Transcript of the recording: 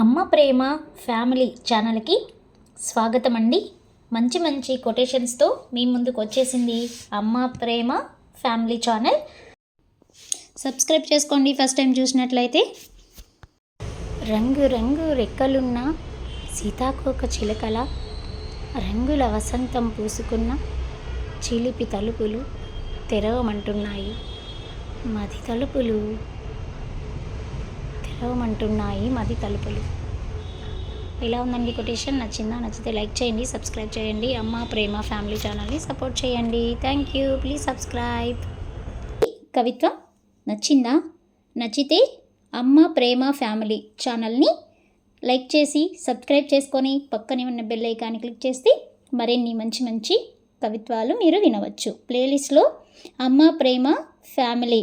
అమ్మ ప్రేమ ఫ్యామిలీ ఛానల్కి స్వాగతం అండి మంచి మంచి కొటేషన్స్తో మీ ముందుకు వచ్చేసింది Amma Prema family channel. Subscribe చేసుకోండి ఫస్ట్ టైం చూసినట్లయితే. రంగు రంగు రెక్కలున్న సీతాకోక చిలకల రంగుల వసంతం పూసుకున్న చిలిపి తలుపులు తెరవమంటున్నాయి. మది తలుపులు తెరవమంటున్నాయి మది తలుపులు. ఎలా ఉందండి కొటేషన్. నచ్చిందా? నచ్చితే లైక్ చేయండి సబ్స్క్రైబ్ చేయండి. అమ్మ ప్రేమ ఫ్యామిలీ ఛానల్ని సపోర్ట్ చేయండి. Thank you. Please subscribe. కవిత్వం నచ్చిందా? నచ్చితే అమ్మ ప్రేమ ఫ్యామిలీ ఛానల్ని లైక్ చేసి సబ్స్క్రైబ్ చేసుకొని పక్కనే ఉన్న బెల్ ఐకాన్ని క్లిక్ చేస్తే మరిన్ని మంచి మంచి కవిత్వాలు మీరు వినవచ్చు. ప్లేలిస్ట్లో అమ్మ ప్రేమ ఫ్యామిలీ